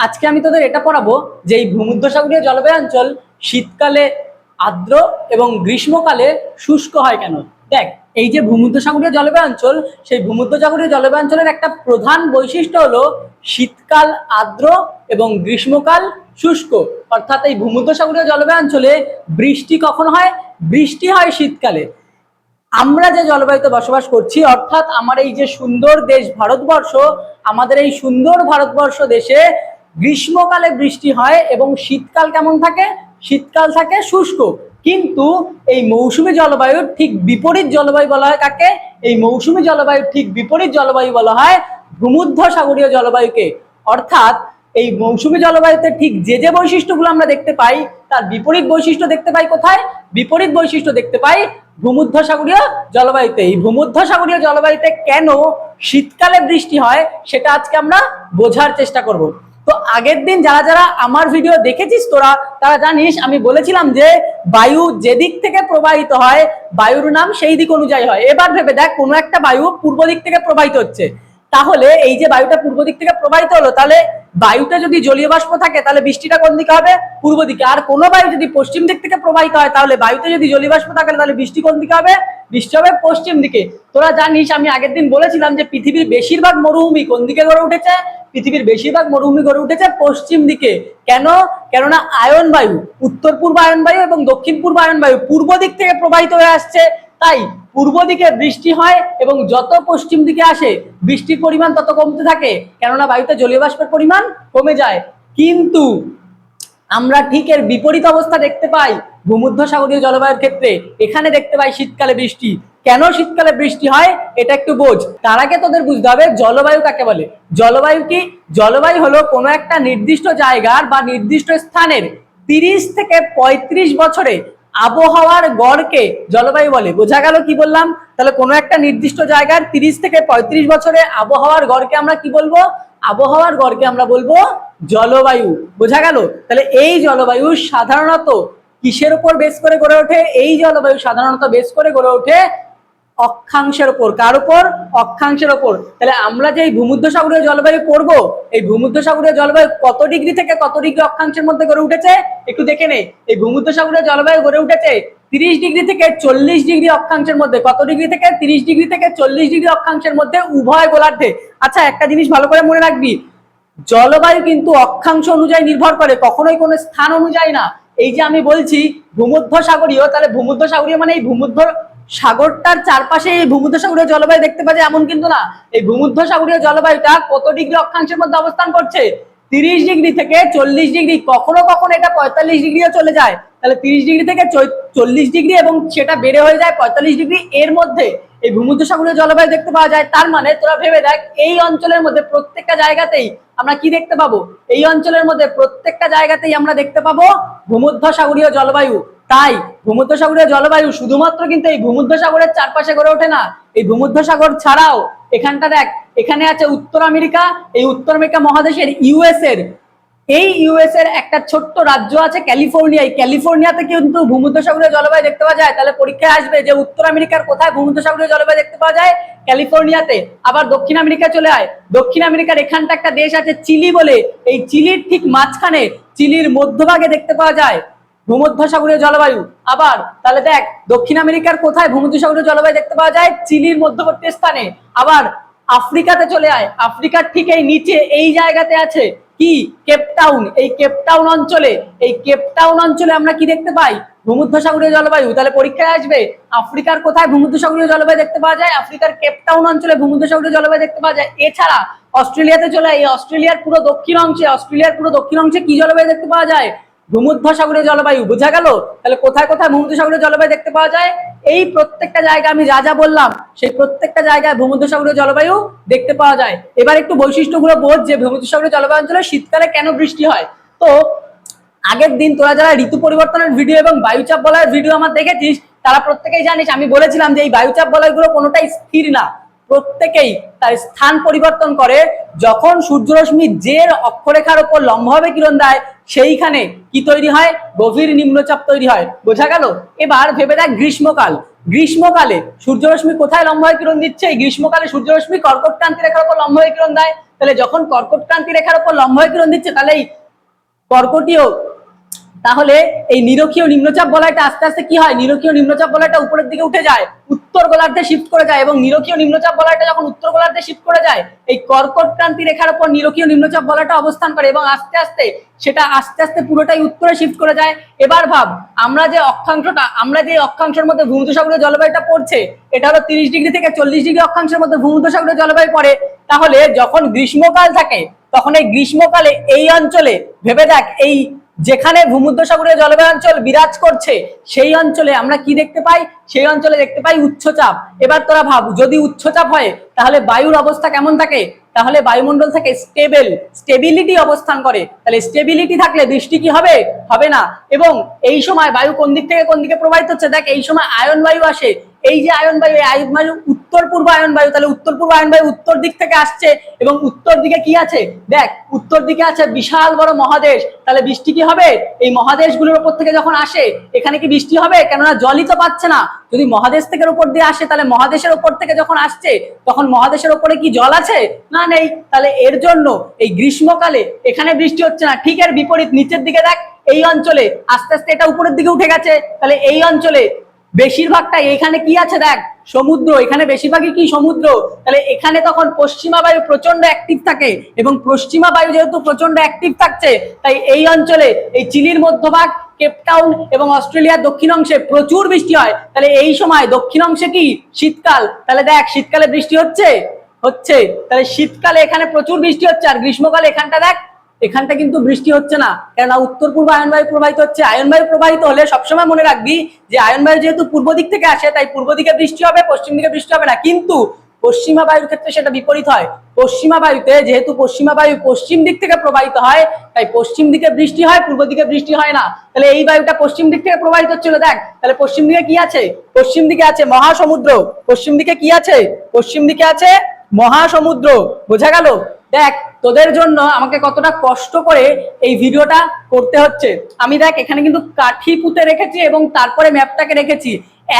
আজকে আমি তোদের এটা পড়াবো যে এই ভূমধ্যসাগরীয় জলবায়ু অঞ্চল শীতকালে আর্দ্র এবং গ্রীষ্মকালে শুষ্ক হয় কেন? দেখ, এই যে ভূমধ্যসাগরীয় জলবায়ু অঞ্চল সেই ভূমধ্যসাগরীয় জলবায়ু অঞ্চলের একটা প্রধান বৈশিষ্ট্য হলো শীতকাল আর্দ্র এবং গ্রীষ্মকাল শুষ্ক। অর্থাৎ এই ভূমধ্যসাগরীয় জলবায়ু অঞ্চলে বৃষ্টি কখন হয়? বৃষ্টি হয় শীতকালে। আমরা যে জলবায়ুতে বসবাস করছি, অর্থাৎ আমার এই যে সুন্দর দেশ ভারতবর্ষ, আমাদের এই সুন্দর ভারতবর্ষ দেশে গ্রীষ্মকালে বৃষ্টি হয় এবং শীতকাল কেমন থাকে? শীতকাল থাকে শুষ্ক। কিন্তু এই মৌসুমী জলবায়ুর ঠিক বিপরীত জলবায়ু বলা হয় কাকে? এই মৌসুমী জলবায়ুর ঠিক বিপরীত জলবায়ু বলা হয় ভূমধ্য সাগরীয় জলবায়ুকে। অর্থাৎ এই মৌসুমী জলবায়ুতে ঠিক যে যে বৈশিষ্ট্যগুলো আমরা দেখতে পাই, তার বিপরীত বৈশিষ্ট্য দেখতে পাই কোথায়? বিপরীত বৈশিষ্ট্য দেখতে পাই ভূমধ্য সাগরীয় জলবায়ুতে। এই ভূমধ্য সাগরীয় জলবায়ুতে কেন শীতকালে বৃষ্টি হয়, সেটা আজকে আমরা বোঝার চেষ্টা করব। তো আগের দিন যারা যারা আমার ভিডিও দেখেছিস তোরা, তারা জানিস আমি বলেছিলাম যে বায়ু যেদিক থেকে প্রবাহিত হয়, বায়ুর নাম সেই দিক অনুযায়ী হয়। এবার ভেবে দেখ, কোনো একটা বায়ু পূর্ব দিক থেকে প্রবাহিত হচ্ছে। তাহলে এই যে বায়ুটা পূর্ব দিক থেকে প্রবাহিত হলো, তাহলে বায়ুতে যদি জলীয় বাষ্প থাকে, তাহলে বৃষ্টিটা কোন দিকে হবে? পূর্ব দিকে। আর কোনো বায়ু যদি পশ্চিম দিক থেকে প্রবাহিত হয়, তাহলে বায়ুতে যদি জলীয় বাষ্প থাকে, তাহলে বৃষ্টি কোন দিকে হবে? বৃষ্টি হবে পশ্চিম দিকে। তোরা জানিস, আমি আগের দিন বলেছিলাম যে পৃথিবীর বেশিরভাগ মরুভূমি কোন দিকে গড়ে উঠেছে? পৃথিবীর বেশিরভাগ মরুভূমি গড়ে উঠেছে পশ্চিম দিকে। কেন? কেননা আয়ন বায়ু, উত্তর পূর্ব আয়ন বায়ু এবং দক্ষিণ পূর্ব আয়ন বায়ু পূর্ব দিক থেকে প্রবাহিত হয়ে আসছে। তাই পূর্ব দিকে বৃষ্টি হয় এবং যত পশ্চিম দিকে আসে, বৃষ্টির পরিমাণ তত কমতে থাকে। কেননা বায়ুতে জলীয় বাষ্পের পরিমাণ কমে যায়। কিন্তু আমরা ঠিক এর বিপরীত অবস্থা দেখতে পাই ভূমধ্য সাগরীয় জলবায়ুর ক্ষেত্রে। এখানে দেখতে পাই শীতকালে বৃষ্টি। কেন শীতকালে বৃষ্টি হয়? এটা একটু বোঝ। তার আগে তোদের বুঝতে হবে, জলবায়ু কাকে বলে? জলবায়ু কি? জলবায়ু হলো কোনো একটা নির্দিষ্ট জায়গার বা নির্দিষ্ট স্থানের তিরিশ থেকে ৩৫ বছরে আবহাওয়ার গড়কে জলবায়ু বলে। বোঝা গেল কি বললাম? তাহলে কোনো একটা নির্দিষ্ট জায়গার তিরিশ থেকে ৩৫ বছরে আবহাওয়ার গড়কে আমরা কি বলব? আবহাওয়ার গড়কে আমরা বলব জলবায়ু, বোঝা গেল? তাহলে এই জলবায়ু সাধারণত কিসের উপর বেস করে গড়ে ওঠে? এই জলবায়ু সাধারণত বেস করে গড়ে ওঠে অক্ষাংশের ওপর কার উপর? অক্ষাংশের ওপর তাহলে আমরা যে এই ভূমধ্য সাগরীয় জলবায়ু পড়ব, এই ভূমধ্য সাগরীয় জলবায়ু কত ডিগ্রি থেকে কত ডিগ্রি অক্ষাংশের মধ্যে গড়ে উঠেছে? একটু দেখে নে। এই ভূমধ্য সাগরীয় জলবায়ু গড়ে উঠেছে তিরিশ ডিগ্রি থেকে চল্লিশ ডিগ্রি অক্ষাংশের মধ্যে। কত ডিগ্রি থেকে? তিরিশ ডিগ্রি থেকে চল্লিশ ডিগ্রি অক্ষাংশের মধ্যে উভয় গোলার্ধে। আচ্ছা একটা জিনিস ভালো করে মনে রাখবি। জলবায়ু কিন্তু অক্ষাংশ অনুযায়ী নির্ভর করে, কখনোই কোনো স্থান অনুযায়ী না। এই যে আমি বলছি ভূমধ্য সাগরীয়, তাহলে ভূমধ্য সাগরীয় মানে এই ভূমধ্য সাগরটার চারপাশে এই ভূমধ্য সাগরীয় জলবায়ু দেখতে যায় এমন কিন্তু না। এই ভূমধ্য সাগরীয় জলবায়ুটা কত ডিগ্রি অক্ষাংশের মধ্যে অবস্থান করছে? তিরিশ ডিগ্রি থেকে চল্লিশ ডিগ্রি, কখনো কখনো এটা পঁয়তাল্লিশ ডিগ্রিও চলে যায়। তাহলে তিরিশ ডিগ্রি থেকে চল্লিশ ডিগ্রি এবং সেটা বেড়ে হয়ে যায় পঁয়তাল্লিশ ডিগ্রি এর মধ্যে। এই ভূমধ্য সাগরীয় জলবায়ু দেখতে পাওয়া যায়, তার মানে তোরা ভেবে দেখ, এই অঞ্চলের মধ্যে প্রত্যেকটা জায়গাতেই আমরা কি দেখতে পাবো? এই অঞ্চলের মধ্যে প্রত্যেকটা জায়গাতেই আমরা দেখতে পাবো ভূমধ্য সাগরীয় জলবায়ু। তাই ভূমধ্য সাগরীয় জলবায়ু শুধুমাত্র কিন্তু এই ভূমধ্য সাগরের চারপাশে গড়ে ওঠে না। এই ভূমধ্য সাগর ছাড়াও এখানটা দেখ এখানে আছে উত্তর আমেরিকা, এই উত্তর আমেরিকা মহাদেশের ইউএস এর এই ইউএস এর একটা ছোট্ট রাজ্য আছে ক্যালিফোর্নিয়া। এই ক্যালিফোর্নিয়াতে কিন্তু ভূমধ্যসাগরীয় জলবায়ু দেখতে পাওয়া যায়। তাহলে পরীক্ষায় আসবে যে উত্তর আমেরিকার কোথায় ভূমধ্যসাগরীয় জলবায়ু দেখতে পাওয়া যায়? ক্যালিফোর্নিয়াতে। আবার দক্ষিণ আমেরিকা চলে আয়। দক্ষিণ আমেরিকার এখানটা একটা দেশ আছে চিলি বলে। এই চিলির ঠিক মাঝখানে, চিলির মধ্যভাগে দেখতে পাওয়া যায় ভূমধ্যসাগরীয় জলবায়ু। আবার তাহলে দেখ, দক্ষিণ আমেরিকার কোথায় ভূমধ্যসাগরীয় জলবায়ু দেখতে পাওয়া যায়? চিলির মধ্যবর্তী স্থানে। আবার আফ্রিকাতে চলে আয়। আফ্রিকার ঠিক এই নিচে, এই জায়গাতে আছে কি? কেপটাউন এই কেপটাউন অঞ্চলে, এই কেপটাউন অঞ্চলে আমরা কি দেখতে পাই? ভূমধ্যসাগরীয় জলবায়ু। তাহলে পরীক্ষায় আসবে, আফ্রিকার কোথায় ভূমধ্যসাগরীয় জলবায়ু দেখতে পাওয়া যায়? আফ্রিকার কেপটাউন অঞ্চলে ভূমধ্যসাগরীয় জলবায়ু দেখতে পাওয়া যায়। এছাড়া, অস্ট্রেলিয়াতে চলে এই অস্ট্রেলিয়ার পুরো দক্ষিণ অংশে, অস্ট্রেলিয়ার পুরো দক্ষিণ অংশে কি জলবায়ু দেখতে পাওয়া যায়? ভূমধ্য সাগরীয় জলবায়ু, বোঝা গেল? তাহলে কোথায় কোথায় ভূমধ্য সাগরীয় জলবায়ু দেখতে পাওয়া যায়? এই প্রত্যেকটা জায়গা আমি যা যা বললাম, সেই প্রত্যেকটা জায়গায় ভূমধ্য সাগরীয় জলবায়ু দেখতে পাওয়া যায়। এবার একটু বৈশিষ্ট্যগুলো বোঝ যে ভূমধ্য সাগরীয় জলবায়ু অঞ্চলে শীতকালে কেন বৃষ্টি হয়। তো, আগের দিন তোরা যারা ঋতু পরিবর্তনের ভিডিও এবং বায়ুচাপ বলয়ের ভিডিও আমার দেখেছিস, তারা প্রত্যেকেই জানিস, আমি বলেছিলাম যে এই বায়ুচাপ বলয়গুলো কোনোটাই স্থির না। প্রত্যেকেই তার স্থান পরিবর্তন করে যখন সূর্যরশ্মি যে অক্ষরেখার ওপর লম্বভাবে কিরণ দেয়, সেইখানে কি তৈরি হয়? গভীর নিম্নচাপ তৈরি হয়। বোঝা গেল? এবার ভেবে দেখ গ্রীষ্মকাল। গ্রীষ্মকালে সূর্যরশ্মি কোথায় লম্বভাবে কিরণ দিচ্ছে? এই গ্রীষ্মকালে সূর্যরশ্মি কর্কট ক্রান্তি রেখার উপর লম্বভাবে কিরণ দেয়। তাহলে যখন কর্কট ক্রান্তি রেখার উপর লম্ব হয়ে কিরণ দিচ্ছে, তাহলে এই কর্কটীয়, তাহলে এই নিরক্ষীয় নিম্নচাপ বলয়টা আস্তে আস্তে কি হয়? নিরক্ষীয় নিম্নচাপ বলয়টা উপরের দিকে উঠে যায়। উত্তর গোলার্ধে শিফট করে যায় এবং নিরক্ষীয় নিম্নচাপ বলাটা যখন উত্তর গোলার্ধে শিফট করে যায়, এই কর্কট ক্রান্তি রেখার উপর নিরক্ষীয় নিম্নচাপ বলাটা অবস্থান করে এবং আস্তে আস্তে সেটা আস্তে আস্তে পুরোটাই উত্তরে শিফট করে যায়। এবার ভাব, আমরা যে অক্ষাংশটা, আমরা যে অক্ষাংশের মধ্যে ভূমধ্যসাগরীয় জলবায়ুটা পড়ছে, এটা হলো তিরিশ ডিগ্রি থেকে চল্লিশ ডিগ্রি অক্ষাংশের মধ্যে ভূমধ্যসাগরীয় জলবায়ু পড়ে। তাহলে যখন গ্রীষ্মকাল থাকে, তখন এই গ্রীষ্মকালে এই অঞ্চলে, ভেবে দেখ, এই যেখানে ভূমধ্যসাগরীয় জলবায়ু অঞ্চল বিরাজ করছে, সেই অঞ্চলে আমরা কি দেখতে পাই? সেই অঞ্চলে দেখতে পাই উচ্চচাপ। এবার তোরা ভাব, যদি উচ্চচাপ হয়, তাহলে বায়ুর অবস্থা কেমন থাকে? তাহলে বায়ুমণ্ডল থেকে স্টেবল, স্টেবিলিটি অবস্থান করে। তাহলে স্টেবিলিটি থাকলে বৃষ্টি কি হবে? হবে না। এবং এই সময় বায়ু কোন দিক থেকে কোন দিকে প্রবাহিত হচ্ছে? দেখ, এই সময় আয়ন বায়ু আসে। এই যে আয়ন বায়ু, এই আয়ন বায়ু উত্তর পূর্ব আয়ন বায়ু, তাহলে উত্তর পূর্ব আয়ন বায়ু উত্তর দিক থেকে আসছে এবং উত্তর দিকে কি আছে? দেখ, উত্তর দিকে আছে বিশাল বড় মহাদেশ, তাহলে বৃষ্টি কি হবে? এই মহাদেশগুলোর উপর থেকে যখন আসে, এখানে কি বৃষ্টি হবে? কেননা জলই তো পাচ্ছে না। যদি মহাদেশ থেকে উপর দিয়ে আসে, তাহলে মহাদেশের উপর থেকে যখন আসছে, তখন মহাদেশের উপরে কি জল আছে? না নেই। তাহলে এর জন্য এই গ্রীষ্মকালে এখানে বৃষ্টি হচ্ছে না। ঠিক এর বিপরীত নিচের দিকে দেখ, এই অঞ্চলে আস্তে আস্তে এটা উপরের দিকে উঠে গেছে। তাহলে এই অঞ্চলে বেশিরভাগটা এখানে কি আছে দেখ? সমুদ্র। এখানে বেশিরভাগই কি সমুদ্র? তাহলে এখানে তখন পশ্চিমা বায়ু প্রচণ্ড অ্যাক্টিভ থাকে এবং পশ্চিমা বায়ু যেহেতু প্রচণ্ড অ্যাক্টিভ থাকছে, তাই এই অঞ্চলে এই চিলির মধ্যভাগ কেপটাউন এবং অস্ট্রেলিয়ার দক্ষিণ অংশে প্রচুর বৃষ্টি হয়। তাহলে এই সময় দক্ষিণ অংশে কি? শীতকাল। তাহলে দেখ, শীতকালে বৃষ্টি হচ্ছে? হচ্ছে। তাহলে শীতকালে এখানে প্রচুর বৃষ্টি হচ্ছে। আর গ্রীষ্মকালে এখানটা দেখ এখানটা কিন্তু বৃষ্টি হচ্ছে না। কেননা উত্তর পূর্ব আয়ন বায়ু প্রবাহিত হচ্ছে। আয়ন বায়ু প্রবাহিত হলে সবসময় মনে রাখবি যে আয়ন বায়ু যেহেতু পূর্ব দিক থেকে আসে, তাই পূর্ব দিকে বৃষ্টি হবে, পশ্চিম দিকে বৃষ্টি হবে না। কিন্তু পশ্চিমা বায়ুর ক্ষেত্রে সেটা বিপরীত হয়। পশ্চিমা বায়ুতে যেহেতু পশ্চিমা বায়ু পশ্চিম দিক থেকে প্রবাহিত হয়, তাই পশ্চিম দিকে বৃষ্টি হয়, পূর্ব দিকে বৃষ্টি হয় না। তাহলে এই বায়ুটা পশ্চিম দিক থেকে প্রবাহিত হচ্ছিল দেখ, তাহলে পশ্চিম দিকে কি আছে? পশ্চিম দিকে আছে মহাসমুদ্র। পশ্চিম দিকে কি আছে? পশ্চিম দিকে আছে মহাসমুদ্র। বোঝা গেল? দেখ তোদের জন্য আমাকে কতটা কষ্ট করে এই ভিডিওটা করতে হচ্ছে। আমি দেখ, এখানে কিন্তু কাঠি পুঁতে রেখেছি এবং তারপরে ম্যাপটাকে রেখেছি।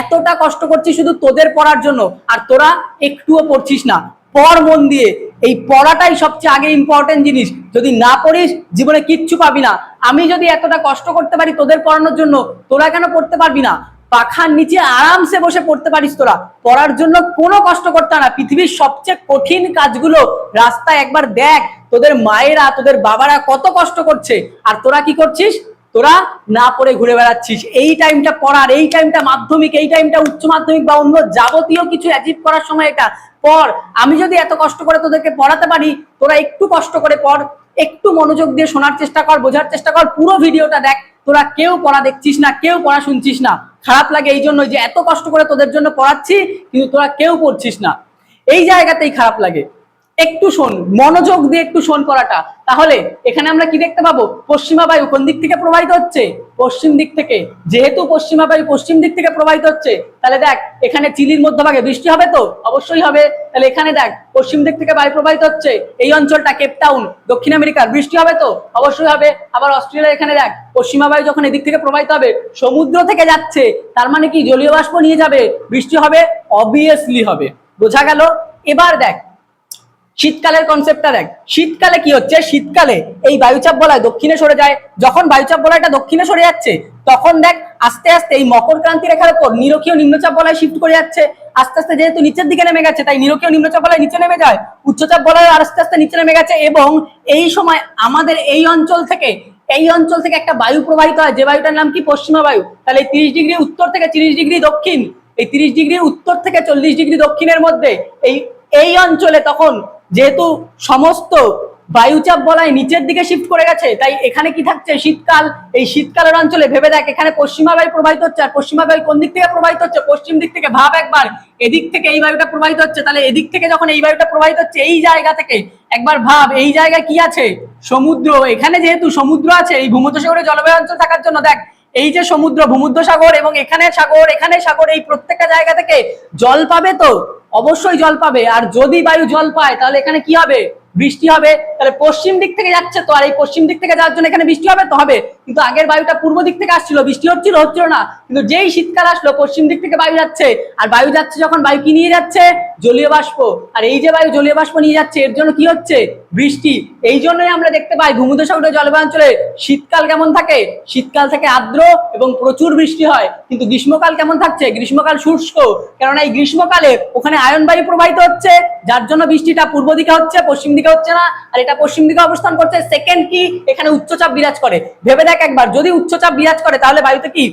এতটা কষ্ট করছি শুধু তোদের পড়ার জন্য, আর তোরা একটুও পড়ছিস না। পড় মন দিয়ে। এই পড়াটাই সবচেয়ে আগে ইম্পর্টেন্ট জিনিস। যদি না পড়িস, জীবনে কিচ্ছু পাবি না। আমি যদি এতটা কষ্ট করতে পারি তোদের পড়ানোর জন্য, তোরা কেন পড়তে পারবি না? পাখার নিচে আরামসে বসে পড়তে পারিস তোরা। পড়ার জন্য কোনো কষ্ট করতে না। পৃথিবীর সবচেয়ে কঠিন কাজগুলো রাস্তায় একবার দেখ। তোদের মায়েরা, তোদের বাবারা কত কষ্ট করছে। আর তোরা কি করছিস? তোরা না পড়ে ঘুরে বেড়াচ্ছিস। এই টাইমটা পড়ার, এই টাইমটা মাধ্যমিক, এই টাইমটা উচ্চ মাধ্যমিক বা অন্য যাবতীয় কিছু অ্যাচিভ করার সময় এটা। পড়। আমি যদি এত কষ্ট করে তোদেরকে পড়াতে পারি, তোরা একটু কষ্ট করে পড়। একটু মনোযোগ দিয়ে শোনার চেষ্টা কর, বোঝার চেষ্টা কর, পুরো ভিডিওটা দেখ। তোরা কেউ পড়া দেখছিস না, কেউ পড়া শুনছিস না। খারাপ লাগে এই জন্য যে এত কষ্ট করে তোদের জন্য পড়াচ্ছি, কিন্তু তোরা কেউ পড়ছিস না। এই জায়গাতেই খারাপ লাগে। একটু শোন, মনোযোগ দিয়ে একটু শোন পড়াটা তাহলে এখানে আমরা কি দেখতে পাবো? পশ্চিমা বায়ু কোন দিক থেকে প্রবাহিত হচ্ছে? পশ্চিম দিক থেকে। যেহেতু পশ্চিমা বায়ু পশ্চিম দিক থেকে প্রবাহিত হচ্ছে, তাহলে দেখ, এখানে চিলির মধ্যভাগে বৃষ্টি হবে তো? অবশ্যই হবে। তাহলে এখানে দেখ, পশ্চিম দিক থেকে বায়ু প্রবাহিত হচ্ছে। এই অঞ্চলটা কেপটাউন দক্ষিণ আমেরিকার। বৃষ্টি হবে তো? অবশ্যই হবে। আবার অস্ট্রেলিয়া এখানে দেখ, পশ্চিমা বায়ু যখন এদিক থেকে প্রবাহিত হবে, সমুদ্র থেকে যাচ্ছে। তার মানে কি? জলীয় বাষ্প নিয়ে যাবে। বৃষ্টি হবে অবভিয়াসলি হবে। বোঝা গেল? এবার দেখ শীতকালের কনসেপ্টটা দেখ শীতকালে কি হচ্ছে? শীতকালে এই বায়ুচাপ বলয় দক্ষিণে সরে যায়। যখন বায়ুচাপ বলয়টা দক্ষিণে সরে যাচ্ছে, তখন দেখ আস্তে আস্তে এই মকর ক্রান্তি রেখার উপর নিরক্ষীয় নিম্নচাপ বলয় শিফট করে যাচ্ছে। আস্তে আস্তে যেহেতু নিচের দিকে নেমে গেছে, তাই নিরক্ষীয় নিম্নচাপ বলয় নিচে নেমে যায়। উচ্চচাপ বলয় আস্তে আস্তে নিচে নেমে গেছে এবং এই সময় আমাদের এই অঞ্চল থেকে, এই অঞ্চল থেকে একটা বায়ু প্রবাহিত হয়। যে বায়ুটার নাম কি? পশ্চিমা বায়ু। তাহলে তিরিশ ডিগ্রি উত্তর থেকে তিরিশ ডিগ্রি দক্ষিণ, এই তিরিশ ডিগ্রি উত্তর থেকে চল্লিশ ডিগ্রি দক্ষিণের মধ্যে এই এই অঞ্চলে তখন যেহেতু সমস্ত বায়ুচাপ বলায় নিচের দিকে শিফট করে গেছে, তাই এখানে কি থাকছে? শীতকাল। এই শীতকালের অঞ্চলে ভেবে দেখ, এখানে পশ্চিমা বায়ু প্রবাহিত হচ্ছে, আর পশ্চিমা বায়ু কোন দিক থেকে প্রবাহিত হচ্ছে? পশ্চিম দিক থেকে। ভাব একবার, এদিক থেকে এই বায়ুটা প্রবাহিত হচ্ছে, তাহলে এদিক থেকে যখন এই বায়ুটা প্রবাহিত হচ্ছে, এই জায়গা থেকে। একবার ভাব, এই জায়গায় কি আছে? সমুদ্র। এখানে যেহেতু সমুদ্র আছে, এই ভূমধ্যসাগরের জলবায়ু অঞ্চল থাকার জন্য দেখ, এই যে সমুদ্র ভূমধ্য সাগর এবং এখানে সাগর এখানে সাগর, এই প্রত্যেকটা জায়গা থেকে জল পাবে তো? অবশ্যই জল পাবে। আর যদি বায়ু জল পায় তাহলে এখানে কি হবে? বৃষ্টি হবে, তাহলে পশ্চিম দিক থেকে যাচ্ছে তো, আর এই পশ্চিম দিক থেকে যাওয়ার জন্য এখানে বৃষ্টি হবে তো হবে। কিন্তু আগের বায়ুটা পূর্ব দিক থেকে আসছিল, বৃষ্টি হচ্ছিল হচ্ছিল না। কিন্তু যেই শীতকাল আসলো, পশ্চিম দিক থেকে বায়ু যাচ্ছে, আর বায়ু যাচ্ছে যখন বায়ু কি নিয়ে যাচ্ছে? জলীয় বাষ্প। আর এই যে বায়ু জলীয় বাষ্প নিয়ে যাচ্ছে, এর জন্য কি হচ্ছে? বৃষ্টি। এই জন্যই আমরা দেখতে পাই ভূমধ্যসাগরীয় জলবায়ু শীতকাল কেমন থাকে? শীতকাল থেকে আর্দ্র এবং প্রচুর বৃষ্টি হয়। কিন্তু গ্রীষ্মকাল কেমন থাকছে? গ্রীষ্মকাল শুষ্ক। কেননা এই গ্রীষ্মকালে ওখানে আয়ন বায়ু প্রবাহিত হচ্ছে, যার জন্য বৃষ্টিটা পূর্ব দিকে হচ্ছে, পশ্চিম দিকে হচ্ছে না, আর এটা পশ্চিম দিকে অবস্থান করছে। সেকেন্ড কি? এখানে উচ্চচাপ বিরাজ করে। ভেবে দেখ একবার, যদি উচ্চচাপ বিরাজ করে, তাহলে বায়ুতে কি?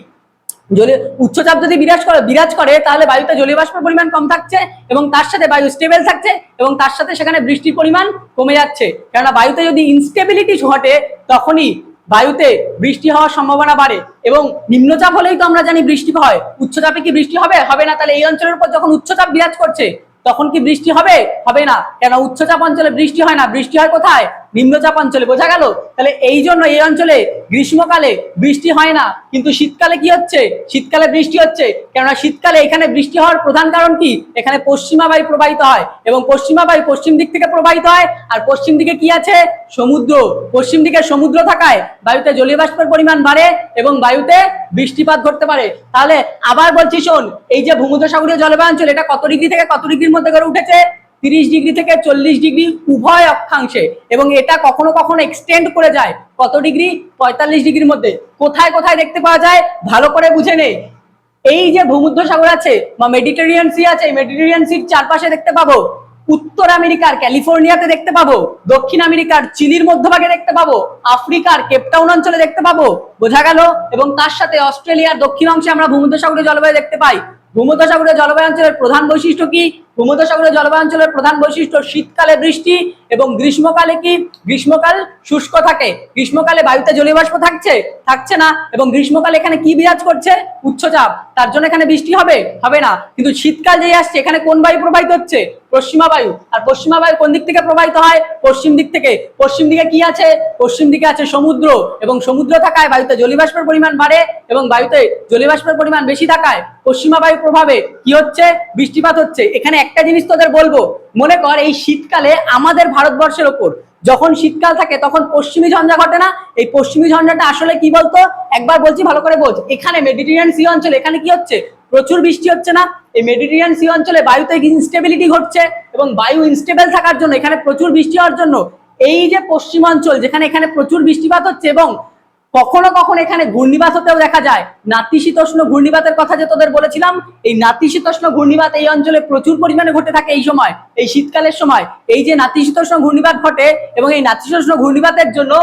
জলীয় উচ্চচাপ যদি বিরাজ করে বিরাজ করে, তাহলে বায়ুতে জলীয় পরিমাণ কম থাকছে এবং তার সাথে বায়ু স্টেবল থাকছে এবং তার সাথে সেখানে বৃষ্টির পরিমাণ কমে যাচ্ছে। কেননা বায়ুতে যদি ইনস্টেবিলিটি ঘটে, তখনই বায়ুতে বৃষ্টি হওয়ার সম্ভাবনা বাড়ে এবং নিম্নচাপ হলেই তো আমরা জানি বৃষ্টি হয়। উচ্চচাপে কি বৃষ্টি হবে? হবে না। তাহলে এই অঞ্চলের উপর যখন উচ্চচাপ বিরাজ করছে তখন কি বৃষ্টি হবে? হবে না। কেন? উচ্চচাপ অঞ্চলে বৃষ্টি হয় না? বৃষ্টি হয় কোথায়? নিম্নচাপ অঞ্চলে বোঝা গেল? তাহলে এই জন্য এই অঞ্চলে গ্রীষ্মকালে বৃষ্টি হয় না। কিন্তু শীতকালে কি হচ্ছে? শীতকালে বৃষ্টি হচ্ছে। কেননা শীতকালে এখানে বৃষ্টি হওয়ার প্রধান কারণ কি? এখানে পশ্চিমা বায়ু প্রবাহিত হয় এবং পশ্চিমা বায়ু পশ্চিম দিক থেকে প্রবাহিত হয়। আর পশ্চিম দিকে কি আছে? সমুদ্র। পশ্চিম দিকে সমুদ্র থাকায় বায়ুতে জলীয় বাষ্পের পরিমাণ বাড়ে এবং বায়ুতে বৃষ্টিপাত ঘটতে পারে। তাহলে আবার বলছি শোন, এই যে ভূমধ্যসাগরীয় জলবায়ু অঞ্চল, এটা কত ডিগ্রি থেকে কত ডিগ্রির মধ্যে গড়ে উঠেছে? তিরিশ ডিগ্রি থেকে চল্লিশ ডিগ্রি উভয় অক্ষাংশে এবং এটা কখনো কখনো এক্সটেন্ড করে যায়। কত ডিগ্রি? পঁয়তাল্লিশ ডিগ্রির মধ্যে। কোথায় কোথায় দেখতে পাওয়া যায়? ভালো করে বুঝে নে। এই যে ভূমধ্য সাগর আছে বা মেডিটেরিয়ান সি আছে মেডিটেরিয়ান সির চারপাশে দেখতে পাবো। উত্তর আমেরিকার ক্যালিফোর্নিয়াতে দেখতে পাবো। দক্ষিণ আমেরিকার চিলির মধ্যভাগে দেখতে পাবো। আফ্রিকার কেপটাউন অঞ্চলে দেখতে পাবো। বোঝা গেল? এবং তার সাথে অস্ট্রেলিয়ার দক্ষিণ অংশে আমরা ভূমধ্য সাগরীয় জলবায়ু দেখতে পাই। ভূমধ্য সাগরীয় জলবায়ু অঞ্চলের প্রধান বৈশিষ্ট্য কি? ভূমধ্য সাগরীয় জলবায়ু প্রধান বৈশিষ্ট্য শীতকালে বৃষ্টি এবং গ্রীষ্মকালে কি? গ্রীষ্মকাল শুষ্ক থাকে। গ্রীষ্মকালে বায়ুতে জলীয়বাষ্প থাকছে? থাকছে না। এবং গ্রীষ্মকালে এখানে কি বিরাজ করছে? উচ্চচাপ। তার জন্য এখানে বৃষ্টি হবে? হবে না। কিন্তু শীতকাল যেই আসছে, এখানে কোন বায়ু প্রবাহিত হচ্ছে? পশ্চিমা বায়ু। আর পশ্চিমা বায়ু কোন দিক থেকে প্রবাহিত হয়? পশ্চিম দিক থেকে। পশ্চিম দিকে কি আছে? পশ্চিম দিকে আছে সমুদ্র। এবং সমুদ্র থাকায় বায়ুতে জলীয়বাষ্পের পরিমাণ বাড়ে এবং বায়ুতে জলীয়বাষ্পের পরিমাণ বেশি থাকায় পশ্চিমা বায়ু প্রভাবে। কি হচ্ছে? বৃষ্টিপাত হচ্ছে। এখানে একটা জিনিস তোদের বলব। মনে কর, এই শীতকালে আমাদের ভারতবর্ষের ওপর যখন শীতকাল থাকে, তখন পশ্চিমী ঝঞ্ঝা ঘটে না? এই পশ্চিমী ঝঞ্ঝাটা আসলে কি বলতো? একবার বলছি, ভালো করে বোঝ। এখানে মেডিটেরিয়ান সি অঞ্চল, এখানে কি হচ্ছে? প্রচুর বৃষ্টি হচ্ছে না? এই মেডিটেরিয়ান সি অঞ্চলে বায়ুতে ইনস্টেবিলিটি ঘটছে এবং বায়ু ইনস্টেবল থাকার জন্য, এখানে প্রচুর বৃষ্টি হওয়ার জন্য, এই যে পশ্চিমাঞ্চল, যেখানে এখানে প্রচুর বৃষ্টিপাত হচ্ছে এবং কখনো কখনো এখানে ঘূর্ণিবাত হতেও দেখা যায়। নাতিশীতোষ্ণ ঘূর্ণিবাতের কথা যে তোদের বলেছিলাম, এই নাতিশীতোষ্ণ ঘূর্ণিবাত এই অঞ্চলে প্রচুর পরিমাণে ঘটে থাকে এই সময়, এই শীতকালের সময়। এই যে নাতিশীতোষ্ণ ঘূর্ণিবাত ঘটে এবং এই নাতিশীতোষ্ণ ঘূর্ণিবাতের জন্য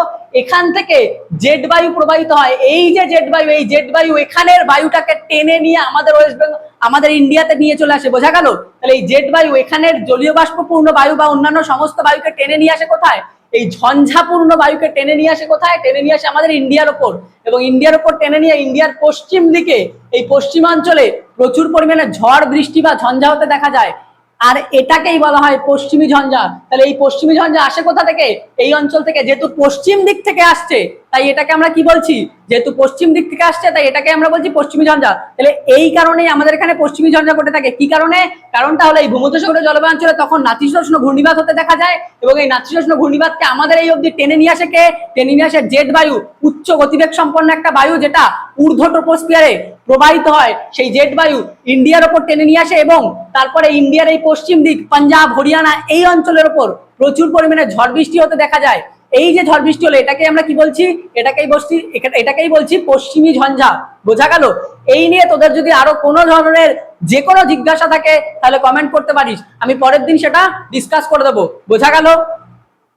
এখান থেকে জেট বায়ু প্রবাহিত হয়। এই যে জেট বায়ু, এই জেট বায়ু এখানের বায়ুটাকে টেনে নিয়ে আমাদের ওয়েস্ট বেঙ্গল আমাদের ইন্ডিয়াতে নিয়ে চলে আসে। বোঝা গেল? তাহলে এই জেট বায়ু এখানের জলীয় বাষ্পপূর্ণ বায়ু বা অন্যান্য সমস্ত বায়ুকে টেনে নিয়ে আসে কোথায়? এই ঝঞ্ঝাপূর্ণ বায়ুকে টেনে নিয়ে আসে কোথায়? টেনে নিয়ে আসে আমাদের ইন্ডিয়ার ওপর। এবং ইন্ডিয়ার ওপর টেনে নিয়ে ইন্ডিয়ার পশ্চিম দিকে, এই পশ্চিমাঞ্চলে প্রচুর পরিমাণে ঝড়, বৃষ্টি বা ঝঞ্ঝা হতে দেখা যায়। আর এটাকেই বলা হয় পশ্চিমী ঝঞ্ঝা। তাহলে এই পশ্চিমী ঝঞ্ঝা আসে কোথা থেকে? এই অঞ্চল থেকে। যেহেতু পশ্চিম দিক থেকে আসছে তাই এটাকে আমরা কি বলছি? যেহেতু পশ্চিম দিক থেকে আসছে, তাই এটাকে আমরা বলছি পশ্চিমী ঝঞ্ঝা। তাহলে এই কারণেই আমাদের এখানে পশ্চিমী ঝঞ্ঝা ঘটে থাকে। কি কারণে? কারণটা হলো এই ভূমধ্যসাগরীয় জলবায়ু অঞ্চলে তখন নাতিশীতোষ্ণ ঘূর্ণিবাত হতে দেখা যায় এবং এই নাতিশীতোষ্ণ ঘূর্ণিবাতকে আমাদের এই অবধি টেনে নিয়ে আসে কে? টেনে নিয়ে আসে জেট বায়ু, উচ্চ গতিবেগ সম্পন্ন একটা বায়ু যেটা ঊর্ধ্ব ট্রোপোস্ফিয়ারে প্রবাহিত হয়। সেই জেট বায়ু ইন্ডিয়ার ওপর টেনে নিয়ে আসে এবং তারপরে ইন্ডিয়ার এই পশ্চিম দিক, পাঞ্জাব, হরিয়ানা এই অঞ্চলের ওপর প্রচুর পরিমাণে ঝড় বৃষ্টি হতে দেখা যায়। এই যে ঝড় বৃষ্টি হলো এটাকে আমরা কি বলছি? এটাকেই বলছি এটাকেই বলছি পশ্চিমী ঝঞ্ঝা। বোঝা গেল? এই নিয়ে তোদের যদি আরও কোনো ধরনের যে কোনো জিজ্ঞাসা থাকে, তাহলে কমেন্ট করতে পারিস। আমি পরের দিন সেটা ডিসকাস করে দেবো। বোঝা গেল?